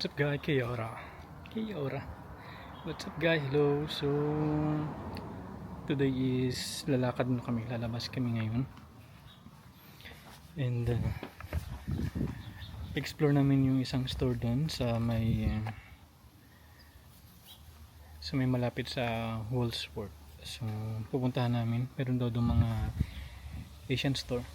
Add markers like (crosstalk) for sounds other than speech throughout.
What's up guys? Kiora. Kiora. What's up guys? Hello. So today is lalakad na kami. Lalabas kami ngayon. And uh, explore namin yung isang store doon sa may uh, sa may malapit sa Wallsport. So pupuntahan namin. Meron daw doon mga Asian store.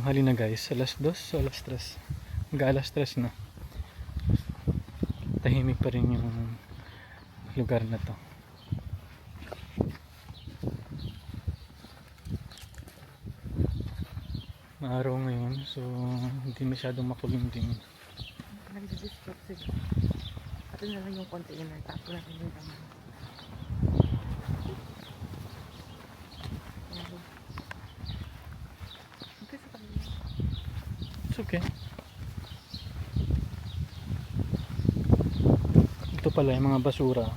Tanghali na guys, alas 2 o alas 3. Mag alas 3 na. Tahimik pa rin yung lugar na to. Maaraw ngayon, so hindi masyadong makulimlim. Nagdi-disrupt sila. Ito na lang yung container. Tapo natin yung tama. pala yung mga basura.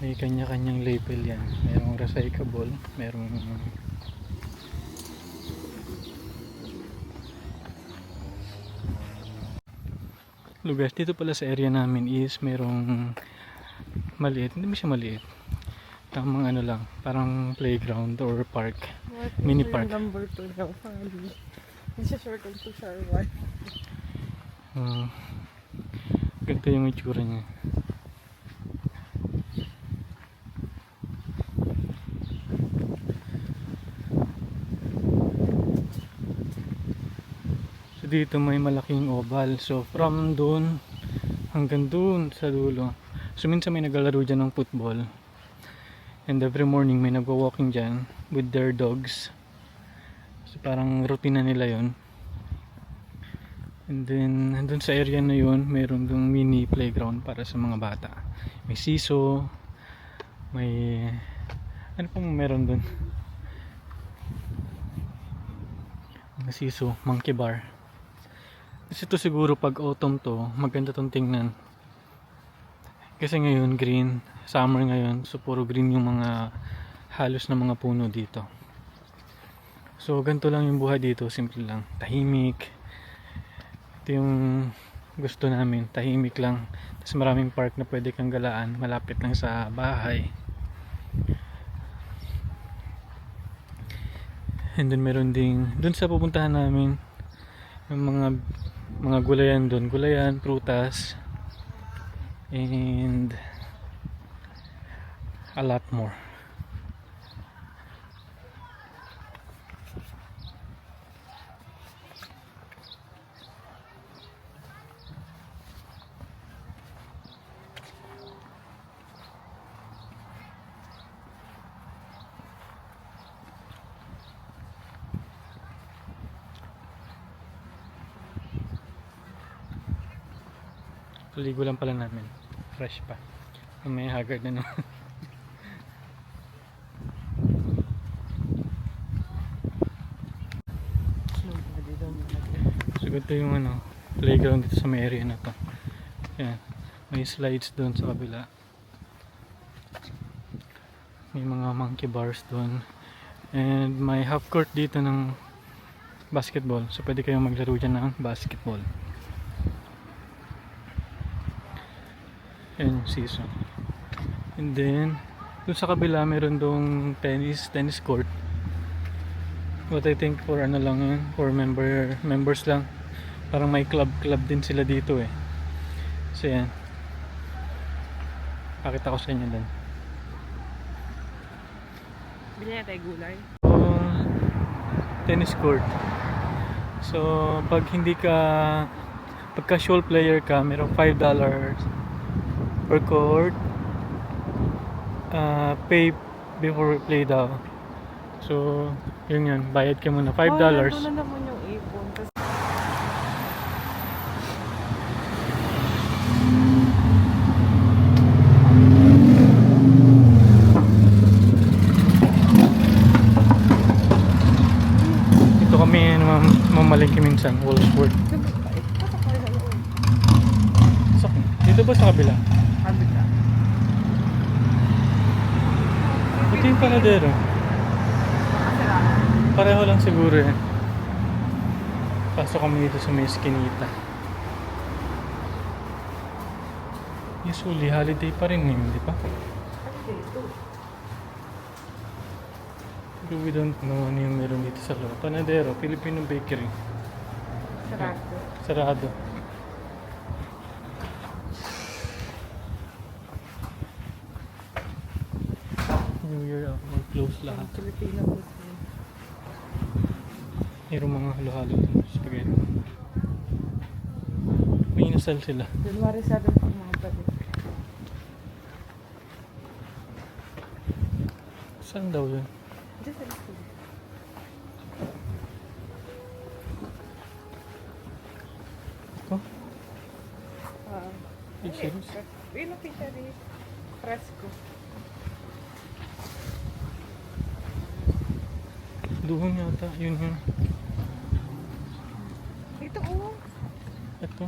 May kanya-kanyang label yan. Merong recyclable merong lugar. Dito pala sa area namin is merong maliit. Hindi siya maliit? Tamang ano lang parang playground or park. What? Mini park. number 2 now family hindi siya sure kung 2 siya 1 Ganda yung itsura niya. So dito may malaking oval. So from doon hanggang doon sa dulo. So minsan may naglalaro dyan ng football. And every morning may nagwa-walking dyan with their dogs. So parang rutina nila yon And then, nandun sa area na yun, meron dong mini playground para sa mga bata. May siso, may... Ano pong meron dun? May siso, monkey bar. Kasi ito siguro pag autumn to, maganda tong tingnan. Kasi ngayon green, summer ngayon, so puro green yung mga halos na mga puno dito. So ganito lang yung buhay dito, simple lang. Tahimik, ito yung gusto namin. Tahimik lang. Tapos maraming park na pwede kang galaan. Malapit lang sa bahay. And then meron ding dun sa pupuntahan namin yung mga mga gulayan dun. Gulayan, prutas and a lot more Kaligo lang pala namin. Fresh pa. May haggard na naman. so ito yung ano, playground dito sa may area na to. Yan. May slides doon sa kabila. May mga monkey bars doon. And may half court dito ng basketball. So pwede kayong maglaro dyan ng basketball. Yung season. And then, dun sa kabila, meron dong tennis, tennis court. What I think for ano lang yun, for member, members lang. Parang may club, club din sila dito eh. So yan. Pakita ko sa inyo dun. Bili na tayo gulay. So, tennis court. So, pag hindi ka pag casual player ka, merong $5 per court. ah, pay before we play daw. So, yun yun. Bayad ka muna. $5. Oh, nandun na naman yung ipon. Ito kami mam mamalingki minsan. Wolfsburg. dito ba sa kabila? Sabi ka. Ito yung panadero. Makasiraan. Pareho lang siguro eh. Pasok kami dito sa may eskinita. Usually, holiday pa rin ngayon, di ba? Pero we don't know ano yung meron dito sa loob. Panadero, Filipino bakery. Sarado. Sarado. New Year, uh, or close lahat. Filipino Muslim. Mayroong mga halo-halo dun, spaghetti. May inasal sila. January 7 pang mga balik. Saan daw yun? Diyan sa Yata, yun yun. Ito oh. Ito.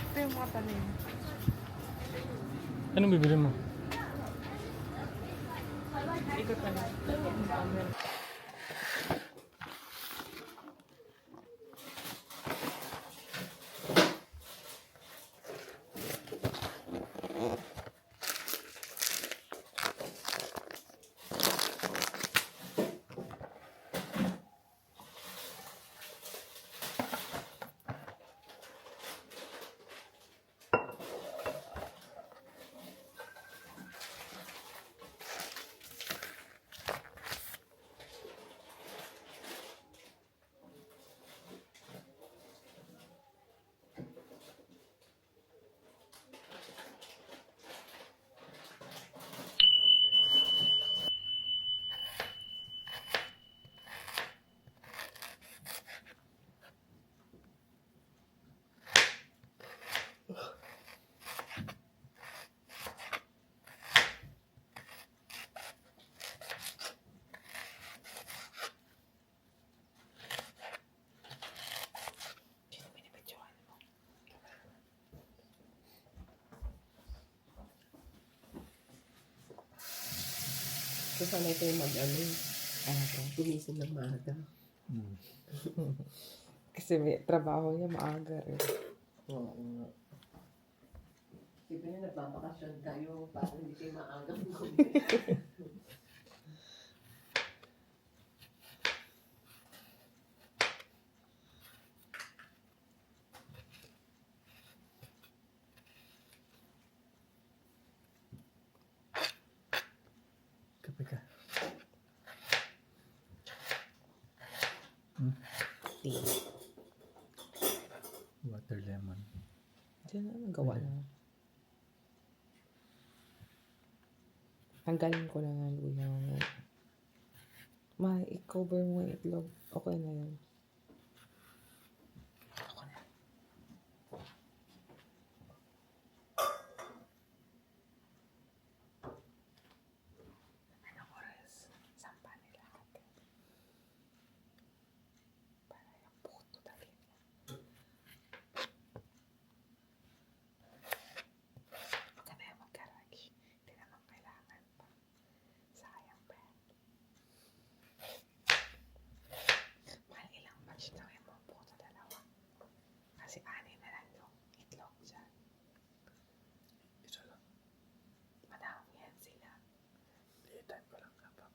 Ito yung mga tanim. Anong bibili mo? Ikot na lang. Yung camera. So, sana ito yung mag-ano, ano to, gumising ng maaga. (laughs) Kasi may trabaho niya maaga rin. Oo nga. Sige na, nagbabakasyon tayo para hindi kayo maaga. (laughs) Kape ka. Tea. Water lemon. Diyan na, na. Tanggalin ko lang ang luya. Ma, i-cover mo yung itlog. Okay na yun. Anong oras? Saan pa nila ate? Para yung puto dali niya. Huwag ka na yung mag-garage. Hindi naman kailangan pa. Sayang pa. Mahal ilang batch daw yung mga puto dalawa. Kasi ani na lang yung itlog dyan. Isa lang. Madami yan sila. Daytime pa lang kapap.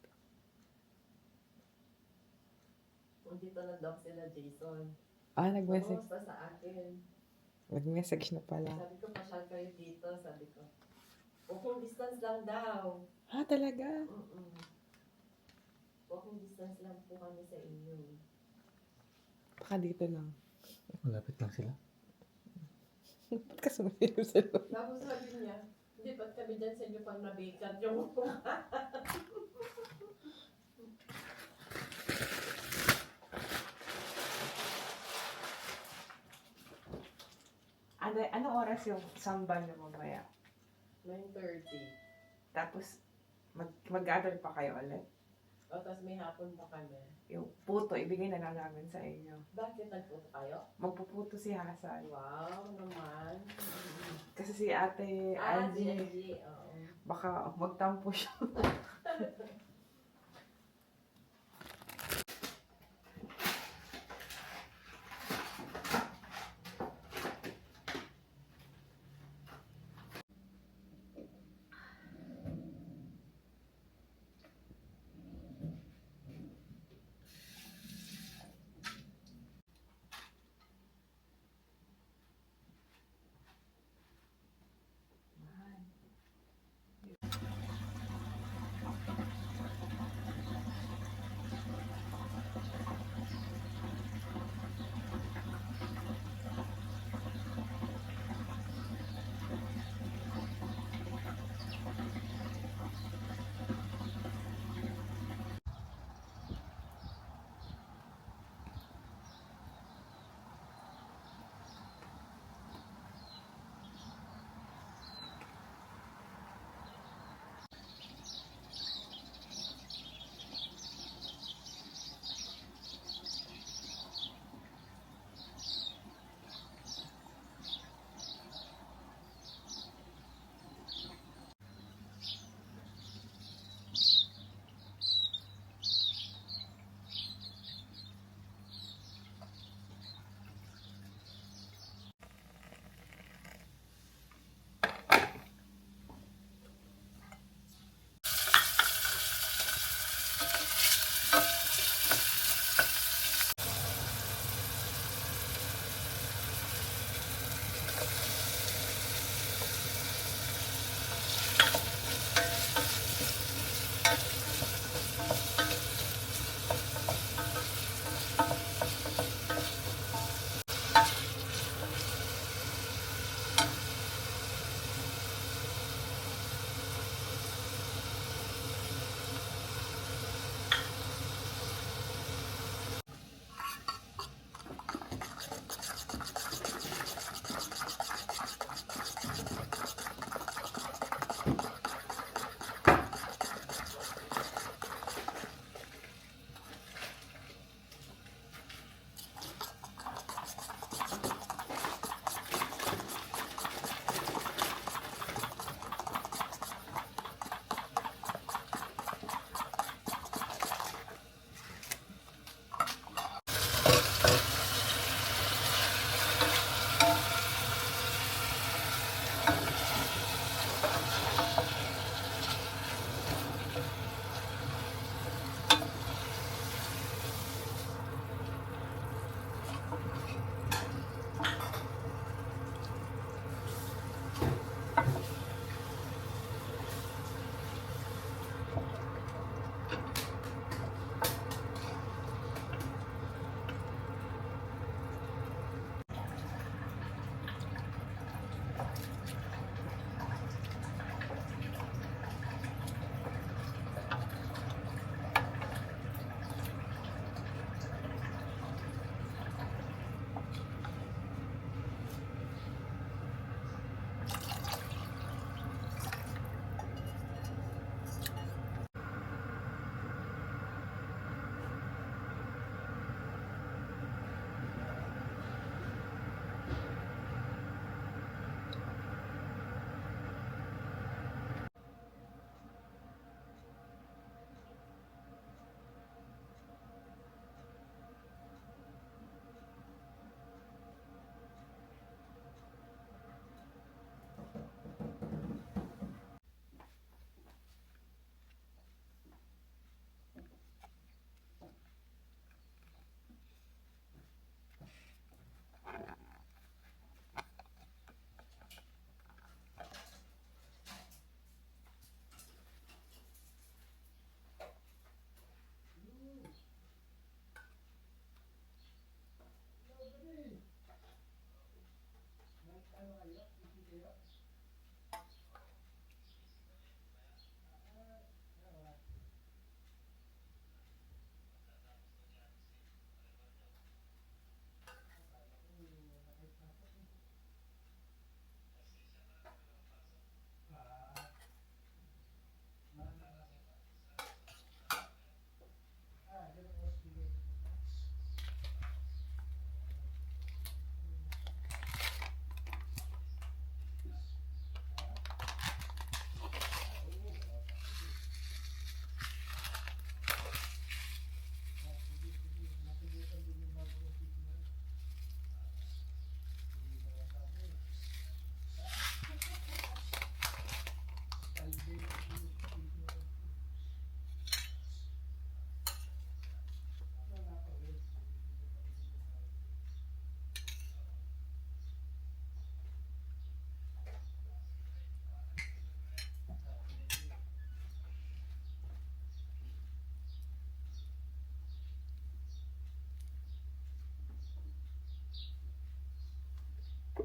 Dito na daw sila, Jason. Ah, nag-message. Kumusta sa akin? Nag-message na pala. Sabi ko, pasyal kayo dito. Sabi ko, walking distance lang daw. Ah, talaga? Mm-mm. Walking distance lang po kami sa inyo. Baka dito lang. Malapit lang sila. (laughs) Ba't ka sumisayaw sa loob? Tapos sabi niya, hindi ba't kami dyan sa inyo pang nabikat yung (laughs) Ano, anong oras yung sambal na mamaya? 9.30. Tapos, mag, mag-gather pa kayo ulit? O, tapos may hapon pa kami. Yung puto, ibigay na lang namin sa inyo. Bakit nagpunta kayo? Magpuputo si Hasan. Wow, naman. Kasi si ate Ah, Angie, Angie. Oo. baka magtampo siya. (laughs)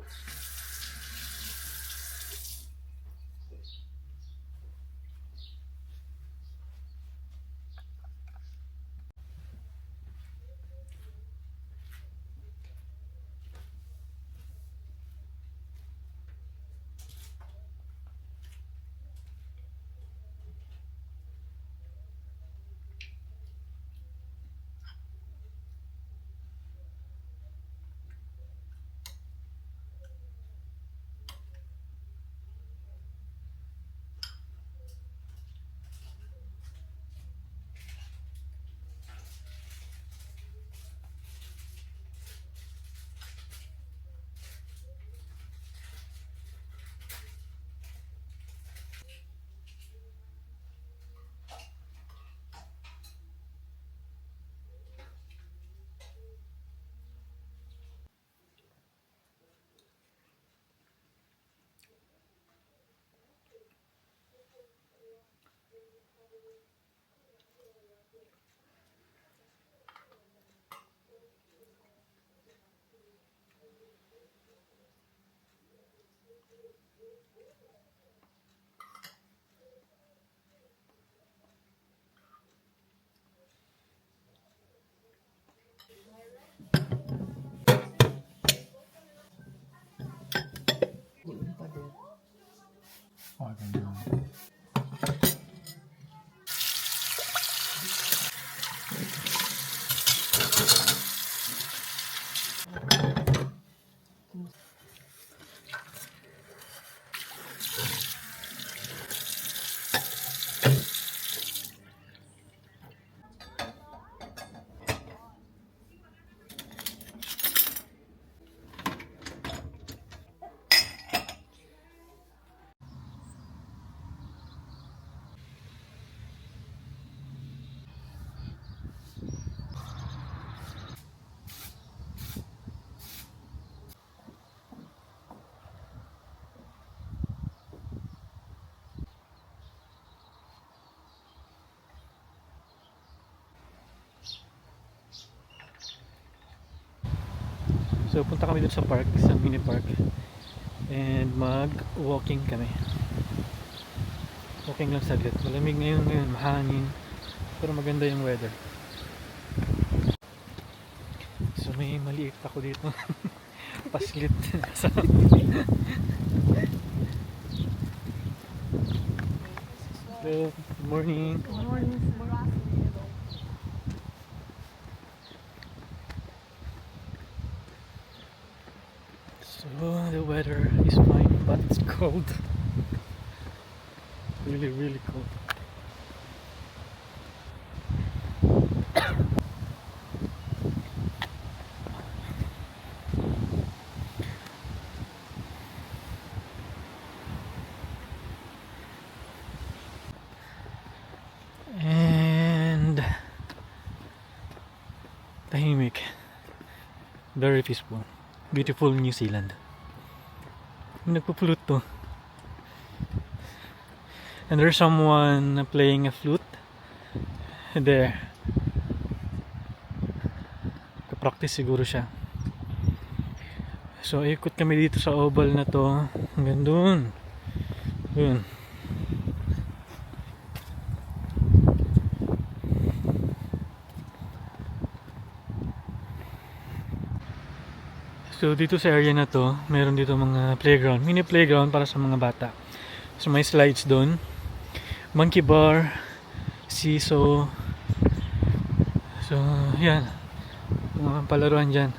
Colts. Hindi pa din. So punta kami dun sa park, sa mini park. And mag-walking kami. Walking lang saglit. Malamig ngayon ngayon, mahangin. Pero maganda yung weather. So may maliit ako dito. (laughs) Paslit. Sa- (laughs) Good morning. So the weather is fine, but it's cold. Really, really cold. And tahimik. Very peaceful. Beautiful New Zealand. Nagpo-flute to. And there's someone playing a flute there. Kapractice siguro siya. So, ikot kami dito sa oval na to. Hanggang dun. Yun. So dito sa area na to, meron dito mga playground, mini playground para sa mga bata. So may slides doon, monkey bar, seesaw. So yan, mga palaruan dyan.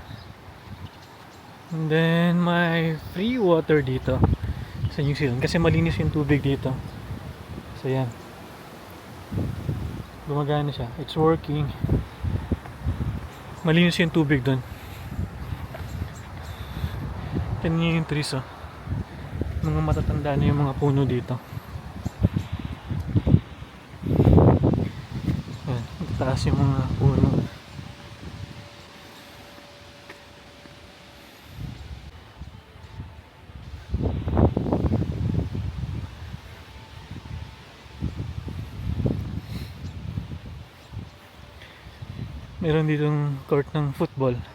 And then may free water dito sa New Zealand kasi malinis yung tubig dito. So yan. Gumagana siya. It's working. Malinis yung tubig doon. Tignan niyo yung trees oh. Mga matatanda na yung mga puno dito. Ayan, taas yung mga puno. Meron ditong court ng football.